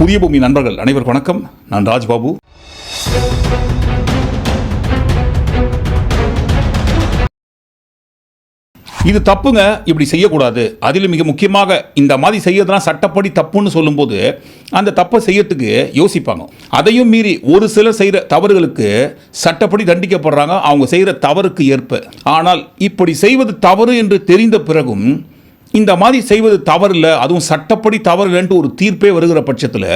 புதிய பூமி நண்பர்கள் அனைவருக்கும் வணக்கம். நான் ராஜ்பாபு. இது தப்புங்க இப்படி செய்யக்கூடாது. அதில் மிக முக்கியமாக இந்த மாதிரி செய்யறதுலாம் சட்டப்படி தப்புன்னு சொல்லும்போது அந்த தப்பை செய்யறதுக்கு யோசிப்பாங்க. அதையும் மீறி ஒரு சிலர் செய்கிற தவறுகளுக்கு சட்டப்படி தண்டிக்கப்படுறாங்க. அவங்க செய்கிற தவறுக்கு ஏற்ப. ஆனால் இப்படி செய்வது தவறு என்று தெரிந்த பிறகும் இந்த மாதிரி செய்வது தவறு இல்லை அதுவும் சட்டப்படி தவறு இல்லைன்ட்டு ஒரு தீர்ப்பே வருகிற பட்சத்தில்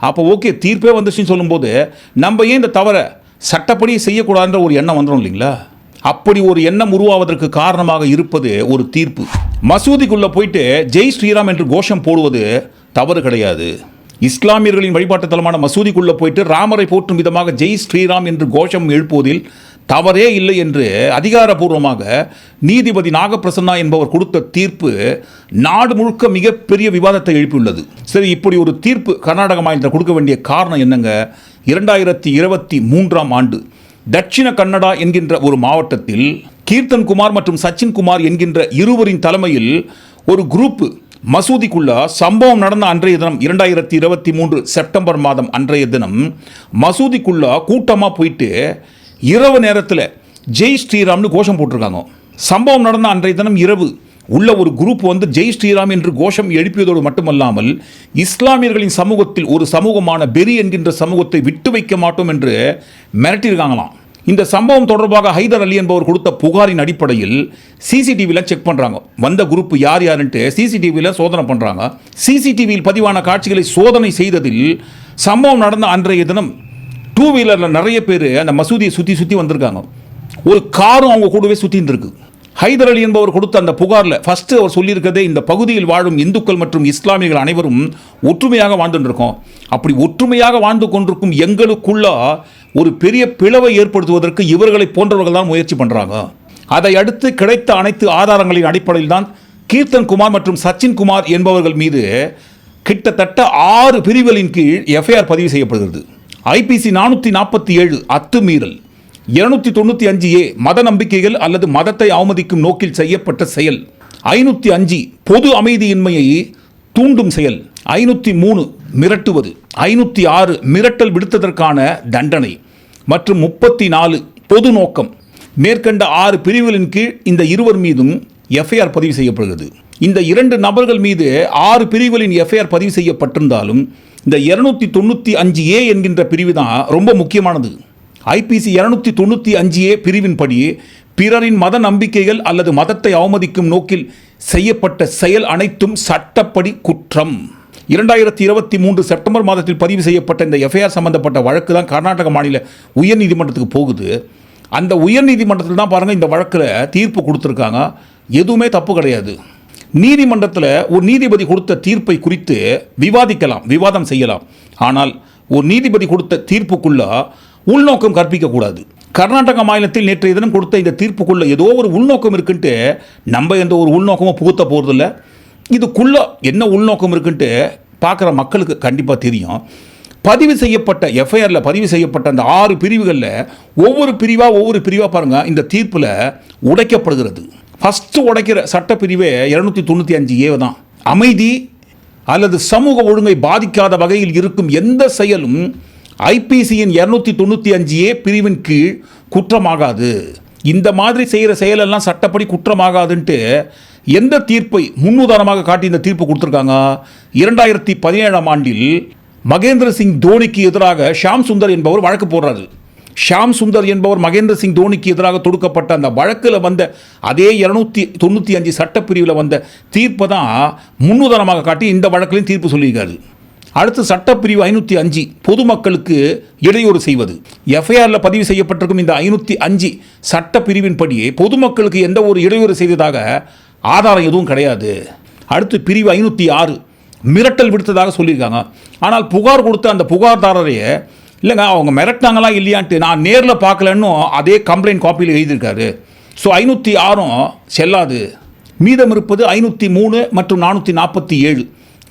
அப்போ ஓகே தீர்ப்பே வந்துச்சுன்னு சொல்லும்போது நம்ம ஏன் இந்த தவறை சட்டப்படி செய்யக்கூடாதுன்ற ஒரு எண்ணம் வந்துடும் இல்லைங்களா? அப்படி ஒரு எண்ணம் உருவாவதற்கு காரணமாக இருப்பது ஒரு தீர்ப்பு. மசூதிக்குள்ளே போயிட்டு ஜெய் ஸ்ரீராம் என்று கோஷம் போடுவது தவறு கிடையாது. இஸ்லாமியர்களின் வழிபாட்டு தலமான மசூதிக்குள்ளே போயிட்டு ராமரை போற்றும் விதமாக ஜெய் ஸ்ரீராம் என்று கோஷம் எழுப்புவதில் தவறே இல்லை என்று அதிகாரப்பூர்வமாக நீதிபதி நாகப்பிரசன்னா என்பவர் கொடுத்த தீர்ப்பு நாடு முழுக்க மிகப்பெரிய விவாதத்தை எழுப்பியுள்ளது. சரி இப்படி ஒரு தீர்ப்பு கர்நாடக மாநிலத்தில் கொடுக்க வேண்டிய காரணம் என்னங்க? இரண்டாயிரத்தி இருபத்தி மூன்றாம் ஆண்டு தட்சிண கன்னடா என்கின்ற ஒரு மாவட்டத்தில் கீர்த்தன் குமார் மற்றும் சச்சின் குமார் என்கின்ற இருவரின் தலைமையில் ஒரு குரூப் மசூதிக்குள்ள சம்பவம் நடந்த அன்றைய தினம் இரண்டாயிரத்தி இருபத்தி மூன்று செப்டம்பர் மாதம் அன்றைய தினம் மசூதிக்குள்ள கூட்டமாக போயிட்டு இரவு நேரத்தில் ஜெய் ஸ்ரீராம்னு கோஷம் போட்டிருக்காங்க. சம்பவம் நடந்த அன்றைய தினம் இரவு உள்ள ஒரு குரூப் வந்து ஜெய் ஸ்ரீராம் என்று கோஷம் எழுப்பியதோடு மட்டுமல்லாமல் இஸ்லாமியர்களின் சமூகத்தில் ஒரு சமூகமான பெரி என்கின்ற சமூகத்தை விட்டு வைக்க மாட்டோம் என்று மிரட்டியிருக்காங்களாம். இந்த சம்பவம் தொடர்பாக ஹைதர் அலி என்பவர் கொடுத்த புகாரின் அடிப்படையில் சிசிடிவியில் செக் பண்ணுறாங்க வந்த குரூப் யார் யாருன்ட்டு சிசிடிவியில் சோதனை பண்ணுறாங்க சிசிடிவியில் பதிவான காட்சிகளை சோதனை செய்ததில் சம்பவம் நடந்த அன்றைய தினம் டூ வீலரில் நிறைய பேர் அந்த மசூதியை சுற்றி சுற்றி வந்திருக்காங்க. ஒரு காரும் அவங்க கூடவே சுற்றின்னு இருக்கு. ஹைதர் அலி என்பவர் கொடுத்த அந்த புகாரில் ஃபஸ்ட்டு அவர் சொல்லியிருக்கிறதே இந்த பகுதியில் வாழும் இந்துக்கள் மற்றும் இஸ்லாமியர்கள் அனைவரும் ஒற்றுமையாக வாழ்ந்துட்டுருக்கோம் அப்படி ஒற்றுமையாக வாழ்ந்து கொண்டிருக்கும் எங்களுக்குள்ள ஒரு பெரிய பிளவை ஏற்படுத்துவதற்கு இவர்களை போன்றவர்கள் தான் முயற்சி பண்ணுறாங்க அதை அடுத்து கிடைத்த அனைத்து ஆதாரங்களின் அடிப்படையில் தான் கீர்த்தன் குமார் மற்றும் சச்சின் குமார் என்பவர்கள் மீது கிட்டத்தட்ட ஆறு பிரிவுகளின் கீழ் எஃப்ஐஆர் பதிவு செய்யப்படுகிறது. ஐபிசி நானூற்றி நாற்பத்தி ஏழு அத்துமீறல். இருநூத்தி தொண்ணூற்றி அஞ்சு ஏ மத நம்பிக்கைகள் அல்லது மதத்தை அவமதிக்கும் நோக்கில் செய்யப்பட்ட செயல். ஐநூற்றி அஞ்சு பொது அமைதியின்மையை தூண்டும் செயல். ஐநூற்றி மூணு மிரட்டுவது. ஐநூற்றி ஆறு மிரட்டல் விடுத்ததற்கான தண்டனை. மற்றும் முப்பத்தி நாலு பொது நோக்கம். மேற்கண்ட ஆறு பிரிவுகளின் கீழ் இந்த இருவர் மீதும் எஃப்ஐஆர் பதிவு செய்யப்படுகிறது. இந்த இரண்டு நபர்கள் மீது ஆறு பிரிவுகளின் எஃப்ஐஆர் பதிவு செய்யப்பட்டிருந்தாலும் இந்த இருநூத்தி தொண்ணூற்றி அஞ்சு ஏ என்கின்ற பிரிவு தான் ரொம்ப முக்கியமானது. ஐபிசி இரநூத்தி தொண்ணூற்றி அஞ்சு ஏ பிரிவின்படி பிறரின் மத நம்பிக்கைகள் அல்லது மதத்தை அவமதிக்கும் நோக்கில் செய்யப்பட்ட செயல் அனைத்தும் சட்டப்படி குற்றம். இரண்டாயிரத்தி இருபத்தி மூன்று செப்டம்பர் மாதத்தில் பதிவு செய்யப்பட்ட இந்த எஃப்ஐஆர் சம்பந்தப்பட்ட வழக்கு தான் கர்நாடக மாநில உயர்நீதிமன்றத்துக்கு போகுது. அந்த உயர்நீதிமன்றத்தில் தான் பாருங்கள் இந்த வழக்கில் தீர்ப்பு கொடுத்துருக்காங்க. எதுவுமே தப்பு கிடையாது. நீதிமன்றத்தில் ஒரு நீதிபதி கொடுத்த தீர்ப்பை குறித்து விவாதிக்கலாம் விவாதம் செய்யலாம். ஆனால் ஒரு நீதிபதி கொடுத்த தீர்ப்புக்குள்ள உள்நோக்கம் கற்பிக்கக்கூடாது. கர்நாடக மாநிலத்தில் நேற்றைய தினம் கொடுத்த இந்த தீர்ப்புக்குள்ள ஏதோ ஒரு உள்நோக்கம் இருக்குன்ட்டு நம்ம எந்த ஒரு உள்நோக்கமும் புகுத்த போகிறதில்ல இதுக்குள்ள என்ன உள்நோக்கம் இருக்குன்ட்டு பார்க்குற மக்களுக்கு கண்டிப்பாக தெரியும். பதிவு செய்யப்பட்ட எஃப்ஐஆரில் பதிவு செய்யப்பட்ட அந்த ஆறு பிரிவுகளில் ஒவ்வொரு பிரிவாக ஒவ்வொரு பிரிவாக பாருங்கள் இந்த தீர்ப்பில் உடைக்கப்படுகிறது. ஃபஸ்ட்டு உடைக்கிற சட்டப்பிரிவே இரநூத்தி தொண்ணூற்றி அஞ்சு ஏ தான். அமைதி அல்லது சமூக ஒழுங்கை பாதிக்காத வகையில் இருக்கும் எந்த செயலும் ஐபிசியின் இரநூத்தி தொண்ணூற்றி அஞ்சு ஏ பிரிவின் கீழ் குற்றமாகாது. இந்த மாதிரி செய்கிற செயலெல்லாம் சட்டப்படி குற்றமாகாதுன்ட்டு எந்த தீர்ப்பை முன்னுதாரணமாக காட்டி இந்த தீர்ப்பு கொடுத்துருக்காங்க? இரண்டாயிரத்தி பதினேழாம் ஆண்டில் மகேந்திர சிங் தோனிக்கு எதிராக ஷாம் சுந்தர் என்பவர் வழக்கு போடுறாரு. ஷாம் சுந்தர் என்பவர் மகேந்திர சிங் தோனிக்கு எதிராக தொடுக்கப்பட்ட அந்த வழக்கில் வந்த அதே இருநூத்தி தொண்ணூற்றி அஞ்சு சட்டப்பிரிவில் வந்த தீர்ப்பை தான் முன்னுதாரணமாக காட்டி இந்த வழக்கிலையும் தீர்ப்பு சொல்லியிருக்காரு. அடுத்து சட்டப்பிரிவு ஐநூற்றி அஞ்சு பொதுமக்களுக்கு இடையூறு செய்வது. எஃப்ஐஆரில் பதிவு செய்யப்பட்டிருக்கும் இந்த ஐநூற்றி அஞ்சு சட்டப்பிரிவின்படி பொதுமக்களுக்கு எந்த ஒரு இடையூறு செய்ததாக ஆதாரம் எதுவும் கிடையாது. அடுத்து பிரிவு ஐநூற்றி ஆறு மிரட்டல் விடுத்ததாக சொல்லியிருக்காங்க. ஆனால் புகார் கொடுத்த அந்த புகார்தாரரையே இல்லைங்க அவங்க மிரட்டினாங்களா இல்லையான்ட்டு நான் நேரில் பார்க்கலன்னு அதே கம்ப்ளைண்ட் காப்பியில் எழுதியிருக்காரு. ஸோ ஐநூற்றி ஆறும் செல்லாது. மீதம் இருப்பது ஐநூற்றி மூணு மற்றும் நானூற்றி நாற்பத்தி ஏழு.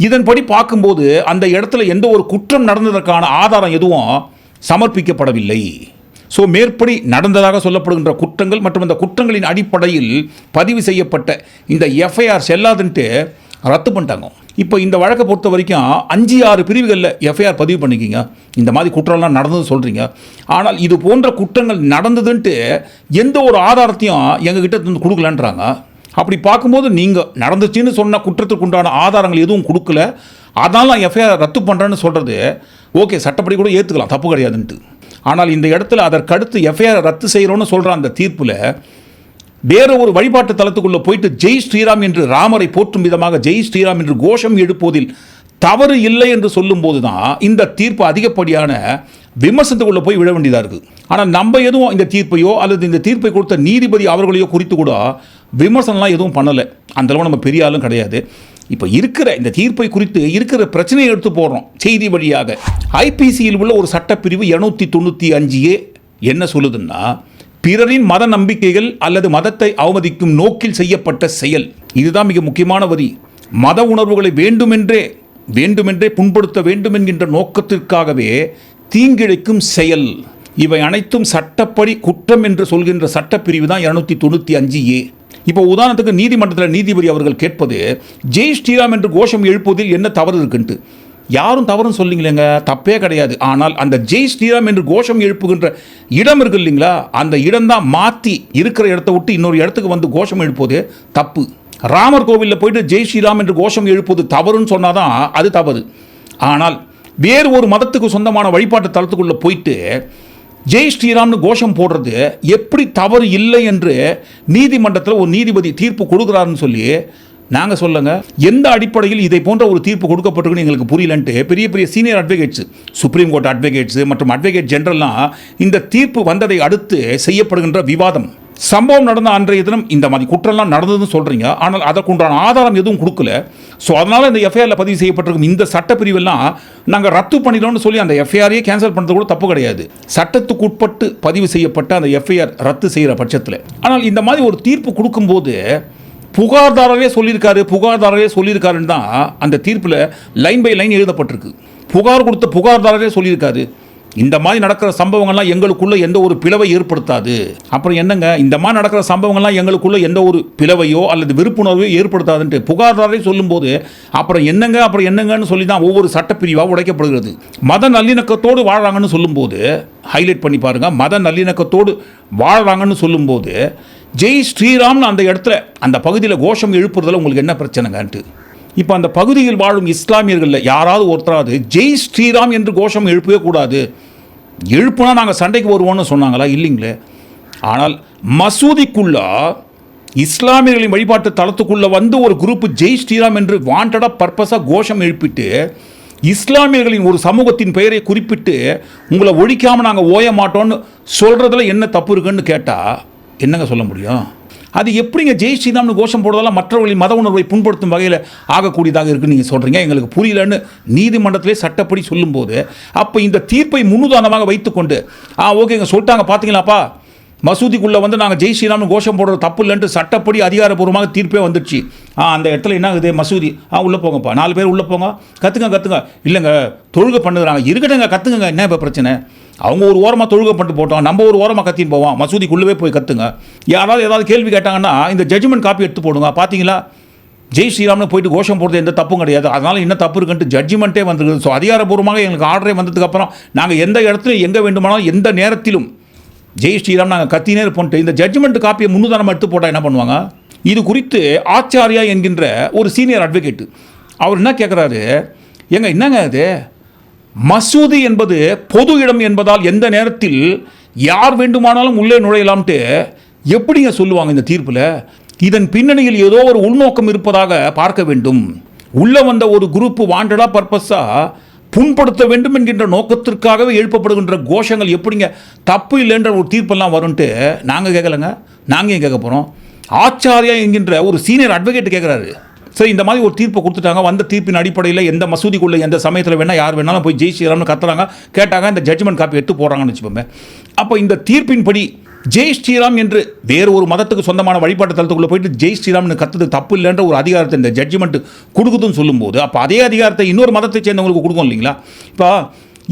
இதன்படி பார்க்கும்போது அந்த இடத்துல எந்த ஒரு குற்றம் நடந்ததற்கான ஆதாரம் எதுவும் சமர்ப்பிக்கப்படவில்லை. ஸோ மேற்படி நடந்ததாக சொல்லப்படுகின்ற குற்றங்கள் மற்றும் அந்த குற்றங்களின் அடிப்படையில் பதிவு செய்யப்பட்ட இந்த எஃப்ஐஆர் செல்லாதுன்ட்டு ரத்து பண்ணிட்டாங்க. இப்போ இந்த வழக்கை பொறுத்த வரைக்கும் அஞ்சு ஆறு பிரிவுகளில் எஃப்ஐஆர் பதிவு பண்ணிக்கிங்க. இந்த மாதிரி குற்றம்லாம் நடந்ததுன்னு சொல்கிறீங்க ஆனால் இது போன்ற குற்றங்கள் நடந்ததுன்ட்டு எந்த ஒரு ஆதாரத்தையும் எங்ககிட்ட இருந்து கொடுக்கலன்றாங்க. அப்படி பார்க்கும்போது நீங்கள் நடந்துச்சுன்னு சொன்ன குற்றத்துக்கு உண்டான ஆதாரங்கள் எதுவும் கொடுக்கல. அதனால் நான் எஃப்ஐஆர் ரத்து பண்ணுறேன்னு சொல்கிறது ஓகே சட்டப்படி கூட ஏற்றுக்கலாம் தப்பு கிடையாதுன்ட்டு. ஆனால் இந்த இடத்துல அதற்கடுத்து எஃப்ஐஆர் ரத்து செய்கிறோன்னு சொல்கிற அந்த தீர்ப்பில் வேற ஒரு வழிபாட்டு தளத்துக்குள்ளே போயிட்டு ஜெய் ஸ்ரீராம் என்று ராமரை போற்றும் விதமாக ஜெய் ஸ்ரீராம் என்று கோஷம் எழுப்புவதில் தவறு இல்லை என்று சொல்லும்போது தான் இந்த தீர்ப்பு அதிகப்படியான விமர்சனத்துக்குள்ளே போய் விழ வேண்டியதாக இருக்குது. ஆனால் நம்ம எதுவும் இந்த தீர்ப்பையோ அல்லது இந்த தீர்ப்பை கொடுத்த நீதிபதி அவர்களையோ குறித்து கூட விமர்சனம்லாம் எதுவும் பண்ணலை. அந்தளவு நம்ம பெரிய ஆளும் கிடையாது. இப்போ இருக்கிற இந்த தீர்ப்பை குறித்து இருக்கிற பிரச்சனையை எடுத்து போடுறோம். செய்தி வழியாக. ஐபிசியில் உள்ள ஒரு சட்டப்பிரிவு இரநூத்தி தொண்ணூற்றி அஞ்சு ஏ என்ன சொல்லுதுன்னா பிறரின் மத நம்பிக்கைகள் அல்லது மதத்தை அவமதிக்கும் நோக்கில் செய்யப்பட்ட செயல். இதுதான் மிக முக்கியமான வரி. மத உணர்வுகளை வேண்டுமென்றே வேண்டுமென்றே புண்படுத்த வேண்டும் என்கின்ற நோக்கத்திற்காகவே தீங்கிழைக்கும் செயல். இவை அனைத்தும் சட்டப்படி குற்றம் என்று சொல்கின்ற சட்டப்பிரிவு தான் இருநூத்தி தொண்ணூற்றி அஞ்சு ஏ. இப்போ உதாரணத்துக்கு நீதிமன்றத்தில் நீதிபதி அவர்கள் கேட்பது ஜெய் ஸ்ரீராம் என்று கோஷம் எழுப்புவதில் என்ன தவறு இருக்குன்ட்டு? யாரும் தவறும் சொல்லிங்களேங்க. தப்பே கிடையாது. ஆனால் அந்த ஜெய் ஸ்ரீராம் என்று கோஷம் எழுப்புகின்ற இடம் இருக்கு இல்லைங்களா? அந்த இடம் தான் மாற்றி இருக்கிற இடத்த விட்டு இன்னொரு இடத்துக்கு வந்து கோஷம் எழுப்புவது தப்பு. ராமர் கோவிலில் போயிட்டு ஜெய் ஸ்ரீராம் என்று கோஷம் எழுப்புவது தவறுன்னு சொன்னால் தான் அது தவறு. ஆனால் வேறு ஒரு மதத்துக்கு சொந்தமான வழிபாட்டு தளத்துக்குள்ளே போயிட்டு ஜெய் ஸ்ரீராம்னு கோஷம் போடுறது எப்படி தவறு இல்லை என்று நீதிமன்றத்தில் ஒரு நீதிபதி தீர்ப்பு கொடுக்குறாருன்னு சொல்லி நாங்கள் சொல்லுங்க எந்த அடிப்படையில் இதை போன்ற ஒரு தீர்ப்பு கொடுக்கப்பட்டிருக்குன்னு எங்களுக்கு புரியலன்ட்டு பெரிய பெரிய senior advocates supreme court advocates மற்றும் அட்வொகேட் ஜெனரல்லாம் இந்த தீர்ப்பு வந்ததை அடுத்து செய்யப்படுகின்ற விவாதம். சம்பவம் நடந்த அன்றைய தினம் இந்த மாதிரி குற்றம்லாம் நடந்ததுன்னு சொல்கிறீங்க ஆனால் அதற்குண்டான ஆதாரம் எதுவும் கொடுக்கல. ஸோ அதனால் இந்த எஃப்ஐஆரில் பதிவு செய்யப்பட்டிருக்கும் இந்த சட்டப்பிரிவெல்லாம் நாங்கள் ரத்து பண்ணிடோம்னு சொல்லி அந்த எஃப்ஐஆரையே கேன்சல் பண்ணுறது கூட தப்பு கிடையாது. சட்டத்துக்கு உட்பட்டு பதிவு செய்யப்பட்ட அந்த எஃப்ஐஆர் ரத்து செய்கிற பட்சத்தில். ஆனால் இந்த மாதிரி ஒரு தீர்ப்பு கொடுக்கும்போது புகார்தாரரே சொல்லியிருக்காரு புகார்தாரரே சொல்லியிருக்காருன்னு தான் அந்த தீர்ப்பில் லைன் பை லைன் எழுதப்பட்டிருக்கு. புகார் கொடுத்த புகார்தாரரே சொல்லியிருக்காரு. இந்த மாதிரி நடக்கிற சம்பவங்கள்லாம் எங்களுக்குள்ளே எந்த ஒரு பிளவை ஏற்படுத்தாது. அப்புறம் என்னங்க? இந்த மாதிரி நடக்கிற சம்பவங்கள்லாம் எங்களுக்குள்ளே எந்த ஒரு பிளவையோ அல்லது விருப்புணர்வையோ ஏற்படுத்தாதுன்ட்டு புகார்தாரே சொல்லும்போது அப்புறம் என்னங்க அப்புறம் என்னங்கன்னு சொல்லி தான் ஒவ்வொரு சட்டப்பிரிவாக உடைக்கப்படுகிறது. மத நல்லிணக்கத்தோடு வாழ்கிறாங்கன்னு சொல்லும்போது ஹைலைட் பண்ணி பாருங்கள் மத நல்லிணக்கத்தோடு வாழ்கிறாங்கன்னு சொல்லும்போது ஜெய் ஸ்ரீராம்னு அந்த இடத்துல அந்த பகுதியில் கோஷம் எழுப்புறதுல உங்களுக்கு என்ன பிரச்சனைங்கன்ட்டு. இப்போ அந்த பகுதியில் வாழும் இஸ்லாமியர்களில் யாராவது ஒருத்தராவது ஜெய் ஸ்ரீராம் என்று கோஷம் எழுப்பவே கூடாது. எழுப்புனா நாங்கள் சண்டைக்கு வருவோம்னு சொன்னாங்களா? இல்லைங்களே. ஆனால் மசூதிக்குள்ளே இஸ்லாமியர்களின் வழிபாட்டு தளத்துக்குள்ளே வந்து ஒரு குரூப் ஜெய் ஸ்ரீராம் என்று வாண்டடாக பர்பஸாக கோஷம் எழுப்பிட்டு இஸ்லாமியர்களின் ஒரு சமூகத்தின் பெயரை குறிப்பிட்டு உங்களை ஒழிக்காமல் நாங்கள் ஓய மாட்டோம்னு சொல்கிறதுல என்ன தப்பு இருக்குன்னு கேட்டால் என்னங்க சொல்ல முடியும்? அது எப்படிங்க ஜெய் ஸ்ரீராம்னு கோஷம் போடுறதெல்லாம் மற்றவர்களின் மத உணர்வை புண்படுத்தும் வகையில் ஆகக்கூடியதாக இருக்குன்னு நீங்கள் சொல்கிறீங்க எங்களுக்கு புரியலன்னு நீதிமன்றத்திலே சட்டப்படி சொல்லும்போது அப்போ இந்த தீர்ப்பை முன்னுதாரணமாக வைத்துக்கொண்டு ஆ ஓகேங்க சொல்லிட்டாங்க பார்த்தீங்களாப்பா மசூதிக்குள்ளே வந்து நாங்கள் ஜெய் ஸ்ரீராம்னு கோஷம் போடுறது தப்பு இல்லைன்ட்டு சட்டப்படி அதிகாரப்பூர்வமாக தீர்ப்பே வந்துடுச்சு. ஆ அந்த இடத்துல என்ன ஆகுது? மசூதி. ஆ உள்ளே போங்கப்பா. நாலு பேர் உள்ளே போங்க. கற்றுங்க கற்றுங்க இல்லைங்க தொழுகை பண்ணுறாங்க இருக்கட்டுங்க கற்றுங்க என்ன இப்போ பிரச்சனை? அவங்க ஒரு ஓரமாக தொழுகை பண்ணிட்டு போட்டோம் நம்ம ஒரு ஓரமாக கத்தின்னு போவோம் மசூதிக்குள்ளவே போய் கற்றுங்க யாராவது ஏதாவது கேள்வி கேட்டாங்கன்னா இந்த ஜட்ஜ்மெண்ட் காப்பி எடுத்து போடுங்க. பார்த்தீங்களா ஜெய் ஸ்ரீராம்னு போயிட்டு கோஷம் போடுறது எந்த தப்பும் கிடையாது. அதனால் என்ன தப்பு இருக்குன்ட்டு ஜட்ஜ்மெண்ட்டே வந்துருக்குது. ஸோ அதிகாரப்பூர்வமாக எங்களுக்கு ஆர்டரே வந்ததுக்கப்புறம் நாங்கள் எந்த இடத்துலையும் எங்கே வேண்டுமானாலும் எந்த நேரத்திலும் ஜெய் ஸ்ரீராம் நாங்கள் கத்தினே இருப்போம்ட்டு இந்த ஜட்ஜ்மெண்ட் காப்பியை முன்னுதாரணம் எடுத்து போட்டால் என்ன பண்ணுவாங்க? இது குறித்து ஆச்சாரியா என்கின்ற ஒரு சீனியர் அட்வொகேட்டு அவர் என்ன கேட்குறாரு ஏங்க என்னங்க அது மசூதி என்பது பொது இடம் என்பதால் எந்த நேரத்தில் யார் வேண்டுமானாலும் உள்ளே நுழையலாம்ட்டு எப்படிங்க சொல்லுவாங்க இந்த தீர்ப்பில்? இதன் பின்னணியில் ஏதோ ஒரு உள்நோக்கம் இருப்பதாக பார்க்க வேண்டும். உள்ளே வந்த ஒரு குரூப் வாண்டடா பர்பஸாக புண்படுத்த வேண்டும் என்கின்ற நோக்கத்திற்காகவே எழுப்பப்படுகின்ற கோஷங்கள் எப்படிங்க? தப்பு இல்லைன்ற ஒரு தீர்ப்பெல்லாம் வரும்ன்ட்டு நாங்கள் கேட்கலங்க நாங்கள் ஏன் கேட்க போகிறோம் ஆச்சாரியா என்கின்ற ஒரு சீனியர் அட்வொகேட் கேட்குறாரு சரி இந்த மாதிரி ஒரு தீர்ப்பை கொடுத்துட்டாங்க. வந்த தீர்ப்பின் அடிப்படையில் எந்த மசூதிக்குள்ளே எந்த சமயத்தில் வேணால் யார் வேணாலும் போய் ஜெய் ஸ்ரீராம்னு கத்துறாங்க. கேட்டாங்க இந்த ஜட்ஜ்மெண்ட் காப்பி எடுத்து போடுறாங்கன்னு வச்சுப்போமே அப்போ இந்த தீர்ப்பின்படி ஜெய் ஸ்ரீராம் என்று வேறு ஒரு மதத்துக்கு சொந்தமான வழிபாட்டு தளத்துக்குள்ளே போயிட்டு ஜெய் ஸ்ரீராம்னு கத்துது தப்பு இல்லைன்ற ஒரு அதிகாரத்தை இந்த ஜட்ஜ்மெண்ட் கொடுக்குதுன்னு சொல்லும்போது அப்போ அதே அதிகாரத்தை இன்னொரு மதத்தை சேர்ந்தவங்களுக்கு கொடுக்கும் இல்லைங்களா? இப்போ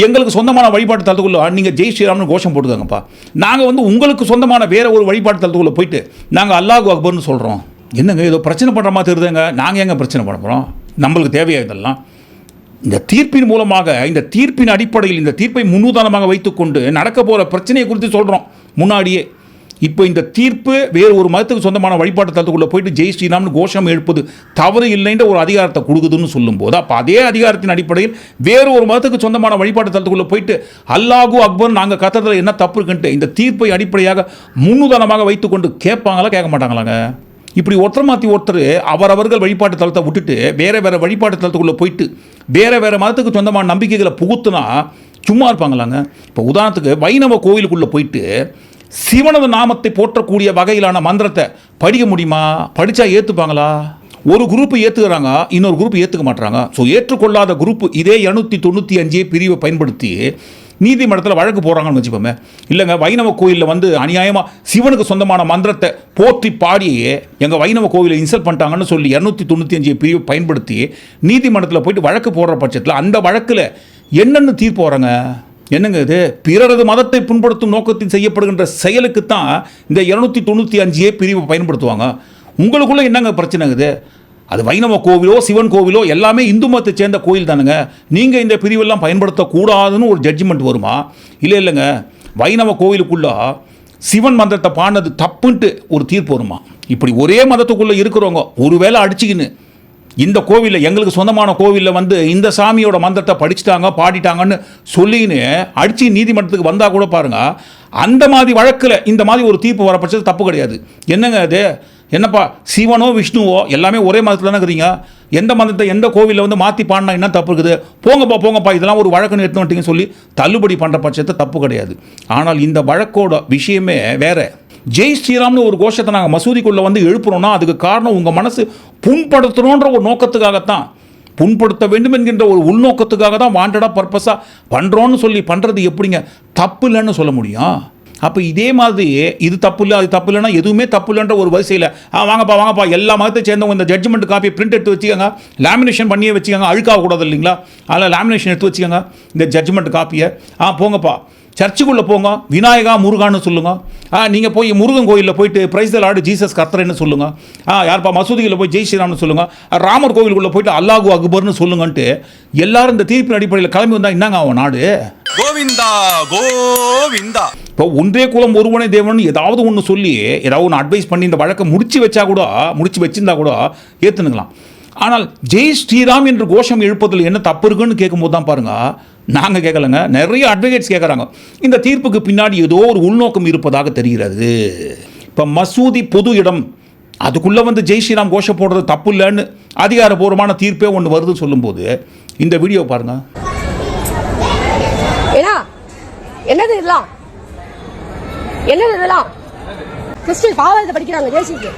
எங்களுக்கு சொந்தமான வழிபாட்டு தளத்துக்குள்ளே நீங்கள் ஜெய் ஸ்ரீராம்னு கோஷம் போட்டுக்காங்கப்பா. நாங்கள் வந்து உங்களுக்கு சொந்தமான வேற ஒரு வழிபாட்டு தளத்துக்குள்ளே போயிட்டு நாங்கள் அல்லாஹ் அக்பர்னு சொல்கிறோம் என்னங்க ஏதோ பிரச்சனை பண்ணுற மாதிரி தெரியுதுங்க. நாங்கள் எங்கே பிரச்சனை பண்ண போகிறோம் நம்மளுக்கு தேவையா இதெல்லாம்? இந்த தீர்ப்பின் மூலமாக இந்த தீர்ப்பின் அடிப்படையில் இந்த தீர்ப்பை முன்னுதாரணமாக வைத்துக்கொண்டு நடக்க போகிற பிரச்சனையை குறித்து சொல்கிறோம் முன்னாடியே. இப்போ இந்த தீர்ப்பு வேறு ஒரு மதத்துக்கு சொந்தமான வழிபாட்டு தளத்துக்குள்ளே போயிட்டு ஜெய் ஸ்ரீராம்னு கோஷம் எழுப்பது தவறு இல்லைன்ற ஒரு அதிகாரத்தை கொடுக்குதுன்னு சொல்லும்போது அப்போ அதே அதிகாரத்தின் அடிப்படையில் வேறு ஒரு மதத்துக்கு சொந்தமான வழிபாட்டு தளத்துக்குள்ளே போயிட்டு அல்லாஹு அக்பர் நாங்கள் கத்துறதுல என்ன தப்பு இருக்குன்ட்டு இந்த தீர்ப்பை அடிப்படையாக முன்னுதாரணமாக வைத்துக்கொண்டு கேட்பாங்களா கேட்க மாட்டாங்களாங்க? இப்படி ஒருத்தர் மாற்றி ஒருத்தர் அவரவர்கள் வழிபாட்டு தளத்தை விட்டுட்டு வேற வேறு வழிபாட்டு தளத்துக்குள்ளே போயிட்டு வேறு வேறு மதத்துக்கு சொந்தமான நம்பிக்கைகளை புகுத்துனா சும்மா இருப்பாங்களாங்க? இப்போ உதாரணத்துக்கு வைணவ கோயிலுக்குள்ளே போயிட்டு சிவனது நாமத்தை போற்றக்கூடிய வகையிலான மந்திரத்தை படிக்க முடியுமா? படித்தா ஏற்றுப்பாங்களா ஒரு குரூப் ஏற்றுக்கிறாங்க இன்னொரு குரூப் ஏற்றுக்க மாட்டுறாங்க ஸோ ஏற்றுக்கொள்ளாத குரூப் இதே இரநூத்தி தொண்ணூற்றி அஞ்சே பிரிவை பயன்படுத்தி நீதிமன்றத்தில் வழக்கு போடுறாங்கன்னு வச்சுப்போமே இல்லைங்க வைணவ கோயிலில் வந்து அநியாயமாக சிவனுக்கு சொந்தமான மந்திரத்தை போற்றி பாடியே எங்கள் வைணவ கோவிலை இன்சல்ட் பண்ணிட்டாங்கன்னு சொல்லி இரநூத்தி தொண்ணூற்றி அஞ்சு பிரிவை பயன்படுத்தி நீதிமன்றத்தில் போயிட்டு வழக்கு போடுற பட்சத்தில் அந்த வழக்கில் என்னென்னு தீர்ப்பு வராங்க? என்னங்க இது? பிறரது மதத்தை புண்படுத்தும் நோக்கத்தில் செய்யப்படுகின்ற செயலுக்கு தான் இந்த இரநூத்தி தொண்ணூற்றி அஞ்சே பிரிவை பயன்படுத்துவாங்க. உங்களுக்குள்ளே என்னங்க பிரச்சனை இது? அது வைணவ கோவிலோ சிவன் கோவிலோ எல்லாமே இந்து மதத்தை சேர்ந்த கோயில் தானுங்க. நீங்கள் இந்த பிரிவெல்லாம் பயன்படுத்தக்கூடாதுன்னு ஒரு ஜட்ஜ்மெண்ட் வருமா? இல்லை இல்லைங்க. வைணவ கோவிலுக்குள்ளே சிவன் மந்திரத்தை பாடினது தப்புன்ட்டு ஒரு தீர்ப்பு வருமா? இப்படி ஒரே மதத்துக்குள்ளே இருக்கிறவங்க ஒருவேளை அடிச்சுக்கின்னு இந்த கோவிலில் எங்களுக்கு சொந்தமான கோவிலில் வந்து இந்த சாமியோட மந்திரத்தை படிச்சுட்டாங்க பாடிட்டாங்கன்னு சொல்லின்னு அடித்து நீதிமன்றத்துக்கு வந்தால் கூட பாருங்க அந்த மாதிரி வழக்கில் இந்த மாதிரி ஒரு தீர்ப்பு வர தப்பு கிடையாது. என்னங்க அது? என்னப்பா சிவனோ விஷ்ணுவோ எல்லாமே ஒரே மதத்தில் தானே இருக்கிறீங்க எந்த மதத்தை எந்த கோவிலில் வந்து மாற்றி பாடினா என்ன தப்பு இருக்குது போங்கப்பா போங்கப்பா இதெல்லாம் ஒரு வழக்குன்னு எடுத்து வந்துட்டீங்கன்னு சொல்லி தள்ளுபடி பண்ணுற பட்சத்தை தப்பு கிடையாது. ஆனால் இந்த வழக்கோட விஷயமே வேறு. ஜெய் ஸ்ரீராம்னு ஒரு கோஷத்தை நாங்கள் மசூதிக்குள்ளே வந்து எழுப்புறோம்னா அதுக்கு காரணம் உங்கள் மனசு புண்படுத்தணுன்ற ஒரு நோக்கத்துக்காகத்தான். புண்படுத்த வேண்டும் என்கின்ற ஒரு உள்நோக்கத்துக்காக தான் வாண்டடாக பர்பஸாக பண்ணுறோன்னு சொல்லி பண்ணுறது எப்படிங்க? தப்பு இல்லைன்னு சொல்ல முடியும். அப்போ இதே மாதிரி இது தப்பு இல்லை அது தப்பு இல்லைன்னா எதுவுமே தப்பு இல்லைன்ற ஒரு வரிசையில் ஆ வாங்கப்பா வாங்கப்பா எல்லா மதத்தை சேர்ந்தவங்க இந்த ஜட்ஜ்மெண்ட் காப்பி பிரிண்ட் எடுத்து வச்சுக்கோங்க. லேமினேஷன் பண்ணியே வச்சுக்கோங்க அழுக்காக கூடாது இல்லைங்களா? அதில் லேமினேஷன் எடுத்து வச்சுக்கோங்க இந்த ஜட்ஜ்மெண்ட் காப்பியை ஆ போங்கப்பா. சர்ச்சுக்குள்ளே போங்க விநாயகா முருகான்னு சொல்லுங்க. ஆ நீங்கள் போய் முருகன் கோயிலில் போயிட்டு பிரைஸ் லார்டு ஜீசஸ் கர்த்தரன்னு சொல்லுங்க. ஆ யார்ப்பா மசூதியில் போய் ஜெய் ஸ்ரீராம்னு சொல்லுங்க. ஆ, ராமர் கோவிலுக்குள்ளே போயிட்டு அல்லாஹு அக்பர்னு சொல்லுங்கன்ட்டு எல்லாரும் இந்த தீர்ப்பின் அடிப்படையில் கிளம்பி வந்தால் என்னங்க அவன் நாடு? கோவிந்தா கோவிந்தா. இப்போ ஒன்றே குலம் ஒருவனே தேவன் ஏதாவது ஒன்று சொல்லி ஏதாவது ஒன்று அட்வைஸ் பண்ணி இந்த வழக்கை முடிச்சு வச்சா கூட முடிச்சு வச்சிருந்தா கூட ஏற்றுனுங்களாம் ஆனால் ஜெய் ஸ்ரீராம் என்று கோஷம் எழுப்பதில் என்ன தப்பு இருக்குன்னு கேட்கும்போது தான் பாருங்க நாங்கள் கேட்கலங்க நிறைய அட்வொகேட்ஸ் கேட்குறாங்க இந்த தீர்ப்புக்கு பின்னாடி ஏதோ ஒரு உள்நோக்கம் இருப்பதாக தெரிகிறது. இப்போ மசூதி பொது இடம் அதுக்குள்ளே வந்து ஜெய் ஸ்ரீராம் கோஷம் போடுறது தப்பு இல்லைன்னு அதிகாரபூர்வமான தீர்ப்பே ஒன்று வருதுன்னு சொல்லும்போது இந்த வீடியோ பாருங்கள் ஏன்னா என்னது இதெல்லாம்? என்னது இதெல்லாம்? கிறிஸ்டின் பாவாதத்தை படிக்கிறாங்க ஜேசிக்கு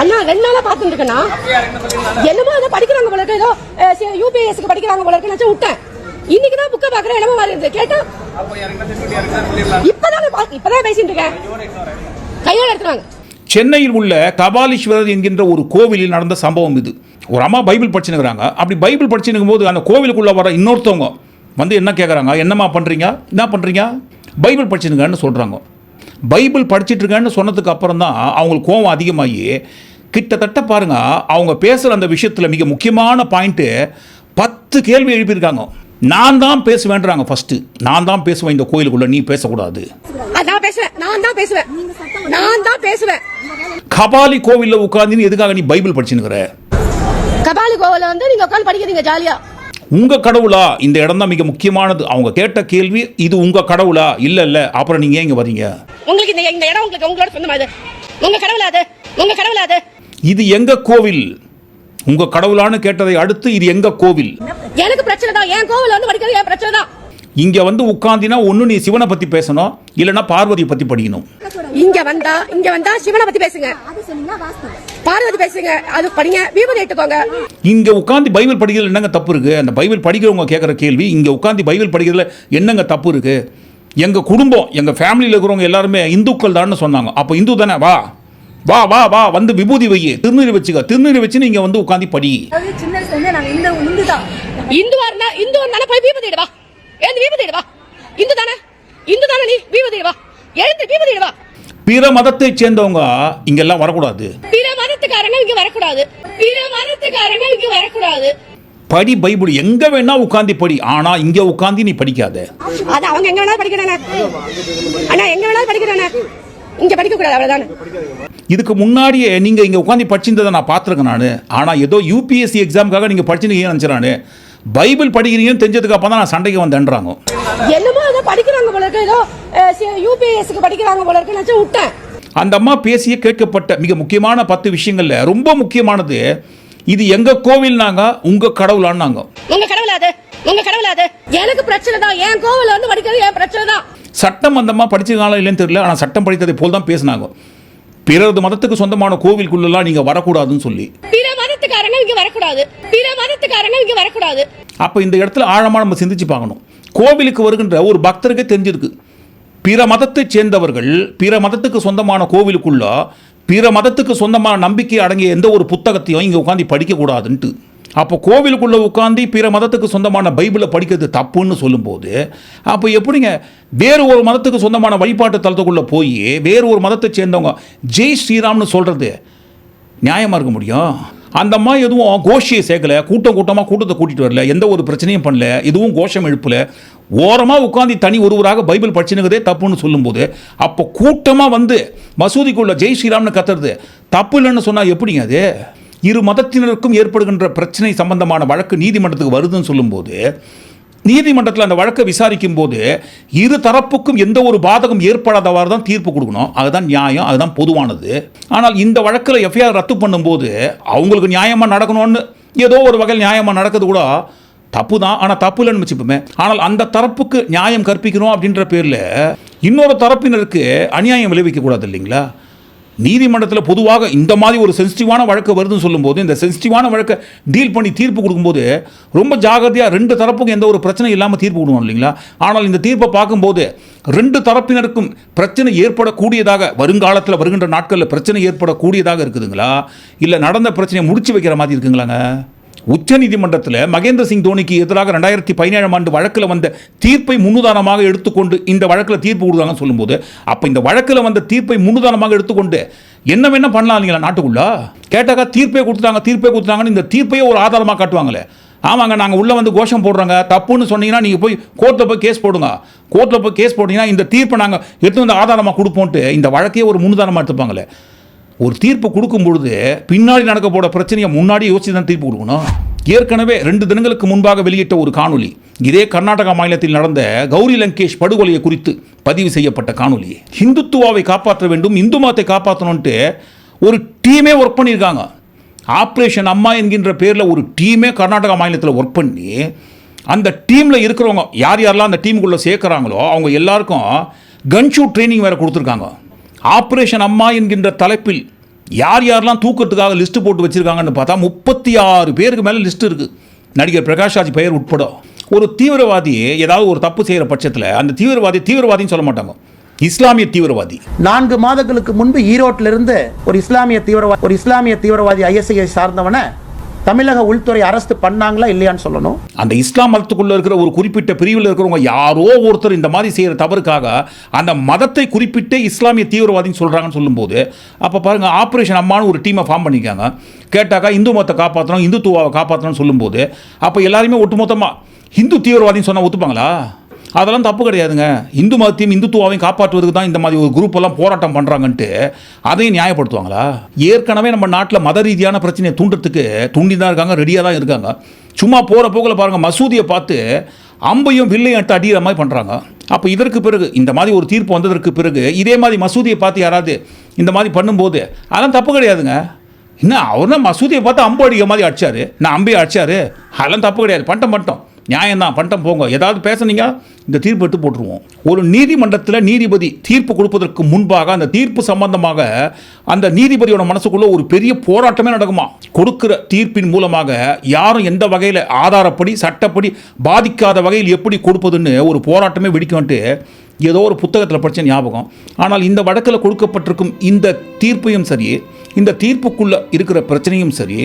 அண்ணா ரெண்டு நாளா பாத்துட்டு இருக்கேன்னா என்னமோ ஏதோ படிக்கிறாங்க போல இருக்கு. ஏதோ யூபிஎஸ்க்கு படிக்கிறாங்க போல இருக்கு நினைச்சு விட்டேன். இன்னைக்கு தான் புக்கை என்னமோ மாதிரி இருந்து கேட்டா? இப்பதான் இப்பதான் பேசிட்டு இருக்கேன். கையோட எடுத்துறாங்க சென்னையில் உள்ள கபாலீஸ்வரர் என்கின்ற ஒரு கோவிலில் நடந்த சம்பவம் இது. ஒரு அம்மா பைபிள் படிச்சுனுக்குறாங்க அப்படி பைபிள் படிச்சுனுக்கும் போது அந்த கோவிலுக்குள்ளே வர இன்னொருத்தவங்க வந்து என்ன கேட்குறாங்க என்னம்மா பண்ணுறீங்க என்ன பண்ணுறீங்க பைபிள் படிச்சுனுங்கன்னு சொல்கிறாங்க பைபிள் படிச்சிட்டு இருக்கேன்னு சொன்னதுக்கு அப்புறம் தான் அவங்களுக்கு கோவம் அதிகமாகி கிட்டத்தட்ட பாருங்க அவங்க பேசுகிற அந்த விஷயத்தில் மிக முக்கியமான பாயிண்ட்டு பத்து கேள்வி எழுப்பியிருக்காங்க. நான் தான் பேசுவேன்றாங்க ஃபஸ்ட்டு நான் தான் பேசுவேன் இந்த கோயிலுக்குள்ளே நீ பேசக்கூடாது. நான் பேசுவேன். நான் தான் பேசுவேன். நான் தான் பேசுவேன். கபாலி கோவிலில் உட்காந்து எதுக்காக நீ பைபிள் படிச்சுனுக்கிற கபாலி கோவில வந்து நீங்க உட்காந்து படிக்கிறீங்க ஜாலியா? உங்க கடவுளா? இந்த இடம் தான் மிக முக்கியமானது. அவங்க கேட்ட கேள்வி இது உங்க கடவுளா? இல்ல இல்ல. அப்புறம் நீங்க ஏன் இங்க வர்றீங்க உங்களுக்கு இந்த இந்த இடம் உங்களுக்கு உங்களோட சொந்தமா இது? உங்க கடவுளா அது? உங்க கடவுளா அது? இது எங்க கோவில்? உங்க கடவுளான்னு கேட்டதை அடுத்து இது எங்க கோவில்? எனக்கு பிரச்சனை தான். என் கோவில் வந்து படிக்கிறது என் பிரச்சனை தான். இங்க வந்து உட்காந்தினா ஒண்ணு நீ சிவனை பத்தி பேசணும் இல்லைன்னா பார்வதியை பத்தி படிக்கணும். இங்க வந்தா இங்க வந்தா சிவனை பத்தி பேசுங்க. பார்வதி பேசுங்க. அது படிங்க. விபூதி எடுத்துக்கோங்க இங்க உட்காந்து பைபிள் படிக்கிறதுல என்னங்க தப்பு இருக்கு? அந்த பைபிள் படிக்கிறவங்க கேட்குற கேள்வி இங்க உட்காந்து பைபிள் படிக்கிறதுல என்னங்க தப்பு இருக்கு? எங்க குடும்பம் எங்க ஃபேமிலியில் இருக்கிறவங்க எல்லாருமே இந்துக்கள் தான் சொன்னாங்க. அப்போ இந்து தானே? வா. வா வா வா வந்து விபூதி வை திருநீர் வச்சுக்க திருநீர் வச்சு நீங்க வந்து உட்காந்து படி. அதாவது சின்ன வயசுல இருந்தே நாங்க இந்த இந்து தான் இந்துவா இருந்தா இந்து இருந்தாலும் போய் விபூதி இடுவா எழுந்து விபூதி இடுவா இந்து தானே இந்து தானே நீ? விபூதி இடுவா எழுந்து விபூதி இடுவா பிற மதத்தை சேர்ந்தவங்க இங்கெல்லாம் வரக்கூடாது. பிற மதத்துக்காரங்க இங்க வரக்கூடாது. பிற மதத்துக்காரங்க இங்க வரக்கூடாது. படி பைபிள் எங்க வேணா உட்காந்து படி. ஆனா இங்க உட்காந்து நீ படிக்காத. அது அவங்க எங்க வேணாலும் படிக்கிறானே அண்ணா எங்க வேணாலும் படிக்கிறானே இங்க படிக்க கூடாது அவ்வளவுதானே. இதுக்கு முன்னாடியே நீங்க இங்க உட்காந்து படிச்சிருந்ததை நான் பார்த்துருக்கேன் நான். ஆனா ஏதோ யூபிஎஸ்சி எக்ஸாமுக்காக நீங்க படிச்சுன்னு நினைச்சிடானு பைபிள் படிக்கிறீங்கன்னு தெரிஞ்சதுக்கு அப்புறம் தான் நான் சண்டைக்கு வந்தேன்றாங்க. என்னமோ ஏதோ படிக்கிறாங்க போல இருக்கு. ஏதோ யூபிஎஸ்க்கு படிக்கிறாங்க போல இருக்கு நினைச்சு விட்டேன். அந்த அம்மா பேசிய கேட்கப்பட்ட மிக முக்கியமான பத்து விஷயங்கள்ல ரொம்ப முக்கியமானது இது எங்க கோவில்னாங்க உங்க கடவுளான்னாங்க. உங்க கடவுள் அது? உங்க கடவுள் அது எனக்கு பிரச்சனை தான். என் கோவில்ல வந்து படிக்கிறது என் பிரச்சனை தான். சட்டம் அம்மா படிச்சிருக்காங்களா இல்லைன்னு தெரியல ஆனால் சட்டம் படித்ததை போல் தான் பேசினாங்க. பிறரது மதத்துக்கு சொந்தமான கோவிலுக்குள்ளெல்லாம் நீங்க வரக்கூடாதுன்னு சொல்லி. பிற மதத்துக்காரங்க இங்க வரக்கூடாது. பிற மதத்துக்காரங்க இங்க வரக்கூடாது. அப்போ இந்த இடத்துல ஆழமாக நம்ம சிந்திச்சு பார்க்கணும். கோவிலுக்கு வருகின்ற ஒரு பக்தருக்கே தெரிஞ்சிருக்கு. பிற மதத்தைச் சேர்ந்தவர்கள் பிற மதத்துக்கு சொந்தமான கோவிலுக்குள்ள பிற மதத்துக்கு சொந்தமான நம்பிக்கை அடங்கிய எந்த ஒரு புத்தகத்தையும் இங்கே உட்காந்து படிக்கக்கூடாதுன்ட்டு. அப்போ கோவிலுக்குள்ளே உட்காந்து பிற மதத்துக்கு சொந்தமான பைபிளை படிக்கிறது தப்புன்னு சொல்லும்போது அப்போ எப்படிங்க? வேறு ஒரு மதத்துக்கு சொந்தமான வழிபாட்டு தளத்துக்குள்ளே போய் வேறு ஒரு மதத்தை சேர்ந்தவங்க ஜெய் ஸ்ரீராம்னு சொல்கிறது நியாயமாக இருக்க முடியும்? அந்த மாதிரி எதுவும் கோஷியை சேர்க்கல கூட்டம் கூட்டமாக கூட்டத்தை கூட்டிகிட்டு வரல எந்த ஒரு பிரச்சனையும் பண்ணல எதுவும் கோஷம் எழுப்பலை. ஓரமாக உட்காந்து தனி ஒருவராக பைபிள் படிச்சுனுங்கிறதே தப்புன்னு சொல்லும்போது அப்போ கூட்டமாக வந்து மசூதிக்குள்ள ஜெய் ஸ்ரீராம்னு கத்துறது தப்பு இல்லைன்னு சொன்னால் எப்படிங்க அது? இரு மதத்தினருக்கும் ஏற்படுகின்ற பிரச்சனை சம்பந்தமான வழக்கு நீதிமன்றத்துக்கு வருதுன்னு சொல்லும்போது நீதிமன்றத்தில் அந்த வழக்கை விசாரிக்கும் போது இரு தரப்புக்கும் எந்த ஒரு பாதகம் ஏற்படாதவாறு தான் தீர்ப்பு கொடுக்கணும். அதுதான் நியாயம் அதுதான் பொதுவானது. ஆனால் இந்த வழக்கில் எஃப்ஐஆர் ரத்து பண்ணும்போது அவங்களுக்கு நியாயமாக நடக்கணும்னு ஏதோ ஒரு வகையில் நியாயமாக நடக்கிறது கூட தப்பு தான். ஆனால் தப்பு இல்லைன்னு வச்சுப்போமே. ஆனால் அந்த தரப்புக்கு நியாயம் கற்பிக்கணும் அப்படின்ற பேரில் இன்னொரு தரப்பினருக்கு அநியாயம் விளைவிக்கக்கூடாது இல்லைங்களா? நீதிமன்றத்தில் பொதுவாக இந்த மாதிரி ஒரு சென்சிட்டிவான வழக்கு வருதுன்னு சொல்லும்போது இந்த சென்சிட்டிவான வழக்கை டீல் பண்ணி தீர்ப்பு கொடுக்கும்போது ரொம்ப ஜாகிரதையாக ரெண்டு தரப்புக்கும் எந்த ஒரு பிரச்சனை இல்லாமல் தீர்ப்பு கொடுக்கணும் இல்லைங்களா? ஆனால் இந்த தீர்ப்பை பார்க்கும்போது ரெண்டு தரப்பினருக்கும் பிரச்சனை ஏற்படக்கூடியதாக வருங்காலத்தில் வருகின்ற நாட்களில் பிரச்சனை ஏற்படக்கூடியதாக இருக்குதுங்களா? இல்லை நடந்த பிரச்சனையை முடிச்சு வைக்கிற மாதிரி இருக்குங்களாங்க? உச்சநீதிமன்றத்தில் மகேந்திர சிங் தோனிக்கு எதிராக ரெண்டாயிரத்தி பதினேழாம் ஆண்டு வழக்கில் வந்த தீர்ப்பை முன்னுதாரணமாக எடுத்துக்கொண்டு இந்த வழக்கில் தீர்ப்பு கொடுத்தாங்கன்னு சொல்லும்போது அப்போ இந்த வழக்கில் வந்த தீர்ப்பை முன்னுதாரணமாக எடுத்துக்கொண்டு என்ன வேணா பண்ணலாம் இல்லைங்களா நாட்டுக்குள்ள? கேட்டாக்கா தீர்ப்பே கொடுத்தாங்க தீர்ப்பே கொடுத்தாங்கன்னு இந்த தீர்ப்பையே ஒரு ஆதாரமாக காட்டுவாங்களே. ஆமாங்க நாங்கள் உள்ளே வந்து கோஷம் போடுறோங்க தப்புன்னு சொன்னீங்கன்னா நீங்கள் போய் கோர்ட்டில் போய் கேஸ் போடுங்க. கோர்ட்டில் போய் கேஸ் போட்டிங்கன்னா இந்த தீர்ப்பை நாங்கள் எடுத்து வந்து ஆதாரமாக கொடுப்போன்ட்டு இந்த வழக்கையே ஒரு முன்னுதாரணமாக எடுத்துப்பாங்களே. ஒரு தீர்ப்பு கொடுக்கும் பொழுது பின்னாடி நடக்க போட பிரச்சனையை முன்னாடி யோசிச்சு தான் தீர்ப்பு கொடுக்கணும். ஏற்கனவே ரெண்டு தினங்களுக்கு முன்பாக வெளியிட்ட ஒரு காணொலி இதே கர்நாடகா மாநிலத்தில் நடந்த கௌரி லங்கேஷ் படுகொலையை குறித்து பதிவு செய்யப்பட்ட காணொலி ஹிந்துத்துவாவை காப்பாற்ற வேண்டும் இந்து மதத்தை காப்பாற்றணுன்ட்டு ஒரு டீமே ஒர்க் பண்ணியிருக்காங்க. ஆப்ரேஷன் அம்மா என்கின்ற பேரில் ஒரு டீமே கர்நாடகா மாநிலத்தில் ஒர்க் பண்ணி அந்த டீமில் இருக்கிறவங்க யார் யாரெல்லாம் அந்த டீமுக்குள்ளே சேர்க்குறாங்களோ அவங்க எல்லாருக்கும் கன்ஷூட் ட்ரைனிங் வேறு கொடுத்துருக்காங்க. ஆப்ரேஷன் அம்மா என்கின்ற தலைப்பில் யார் யாரெல்லாம் தூக்கிறதுக்காக லிஸ்ட்டு போட்டு வச்சுருக்காங்கன்னு பார்த்தா முப்பத்தி ஆறு பேருக்கு மேலே லிஸ்ட் இருக்குது நடிகர் பிரகாஷ்ராஜ் பெயர் உட்பட. ஒரு தீவிரவாதி ஏதாவது ஒரு தப்பு செய்கிற பட்சத்தில் அந்த தீவிரவாதி தீவிரவாதின்னு சொல்ல மாட்டாங்க. இஸ்லாமிய தீவிரவாதி. நான்கு மாதங்களுக்கு முன்பு ஈரோட்டிலிருந்து ஒரு இஸ்லாமிய தீவிரவாதி ஒரு இஸ்லாமிய தீவிரவாதி ஐஎஸ்ஐயை சார்ந்தவனை தமிழக உள்துறை அரஸ்ட் பண்ணாங்களா இல்லையான்னு சொல்லணும். அந்த இஸ்லாம் மதத்துக்குள்ள இருக்கிற ஒரு குறிப்பிட்ட பிரிவில் இருக்கிறவங்க யாரோ ஒருத்தர் இந்த மாதிரி செய்கிற தவறுக்காக அந்த மதத்தை குறிப்பிட்டே இஸ்லாமிய தீவிரவாதின்னு சொல்கிறாங்கன்னு சொல்லும்போது அப்போ பாருங்கள் ஆப்ரேஷன் அம்மான்னு ஒரு டீமை ஃபார்ம் பண்ணிக்காங்க கேட்டாக்கா இந்து மதத்தை காப்பாற்றணும் இந்துத்துவாவை காப்பாற்றணும்னு சொல்லும்போது அப்போ எல்லாருமே ஒட்டுமொத்தமாக ஹிந்து தீவிரவாதின்னு சொன்னால் ஒத்துப்பாங்களா? அதெல்லாம் தப்பு கிடையாதுங்க. இந்து மதத்தையும் இந்துத்துவாவையும் காப்பாற்றுவதற்கு தான் இந்த மாதிரி ஒரு குரூப் எல்லாம் போராட்டம் பண்ணுறாங்கன்ட்டு அதையும் நியாயப்படுத்துவாங்களா? ஏற்கனவே நம்ம நாட்டில் மத ரீதியான பிரச்சனையை தூண்டுறதுக்கு தூண்டி தான் இருக்காங்க ரெடியாக தான் இருக்காங்க. சும்மா போகிற போக்கில் பாருங்கள் மசூதியை பார்த்து அம்பையும் வில்லையும் எடுத்து அடிக்கிற மாதிரி பண்ணுறாங்க அப்போ இதற்கு பிறகு இந்த மாதிரி ஒரு தீர்ப்பு வந்ததற்கு பிறகு இதே மாதிரி மசூதியை பார்த்து யாராவது இந்த மாதிரி பண்ணும்போது அதெல்லாம் தப்பு கிடையாதுங்க. என்ன அவர்னா மசூதியை பார்த்து அம்பு அடிக்கிற மாதிரி அடித்தார் நான் அம்பையை அடித்தார் அதெல்லாம் தப்பு கிடையாது. பண்ணிட்டோம் பண்ணிட்டோம் நியாயம்தான் பண்டம் போங்க. ஏதாவது பேசுனீங்க இந்த தீர்ப்பு எடுத்து போட்டுருவோம். ஒரு நீதிமன்றத்தில் நீதிபதி தீர்ப்பு கொடுப்பதற்கு முன்பாக அந்த தீர்ப்பு சம்பந்தமாக அந்த நீதிபதியோட மனசுக்குள்ள ஒரு பெரிய போராட்டமே நடக்குமா? கொடுக்கிற தீர்ப்பின் மூலமாக யாரும் எந்த வகையில் ஆதாரப்படி சட்டப்படி பாதிக்காத வகையில் எப்படி கொடுப்பதுன்னு ஒரு போராட்டமே வெடிக்கும்ட்டு ஏதோ ஒரு புத்தகத்தில் படித்த ஞாபகம். ஆனால் இந்த வழக்கில் கொடுக்கப்பட்டிருக்கும் இந்த தீர்ப்பையும் சரி இந்த தீர்ப்புக்குள்ளே இருக்கிற பிரச்சனையும் சரி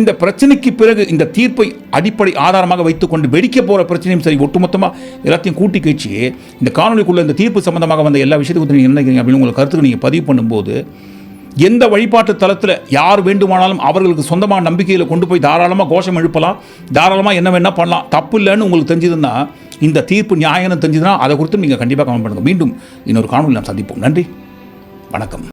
இந்த பிரச்சனைக்கு பிறகு இந்த தீர்ப்பை அடிப்படை ஆதாரமாக வைத்துக்கொண்டு வெடிக்க போகிற பிரச்சனையும் சரி ஒட்டுமொத்தமாக எல்லாத்தையும் கூட்டி கழிச்சு இந்த காணொலிக்குள்ளே இந்த தீர்ப்பு சம்பந்தமாக வந்த எல்லா விஷயத்தை குறித்து நீங்கள் நினைக்கிறீங்க அப்படின்னு உங்களை கருத்துக்கு நீங்கள் பதிவு பண்ணும்போது எந்த வழிபாட்டு தளத்தில் யார் வேண்டுமானாலும் அவர்களுக்கு சொந்தமான நம்பிக்கையில் கொண்டு போய் தாராளமாக கோஷம் எழுப்பலாம் தாராளமாக என்ன வேணால் பண்ணலாம். தப்பு இல்லைன்னு உங்களுக்கு தெரிஞ்சதுன்னா இந்த தீர்ப்பு நியாயம்னு தெரிஞ்சதுன்னா அதை குறித்து நீங்கள் கண்டிப்பாக கமெண்ட் பண்ணுங்கள் மீண்டும் இன்னொரு காணொலி நாம் சந்திப்போம். நன்றி. வணக்கம்.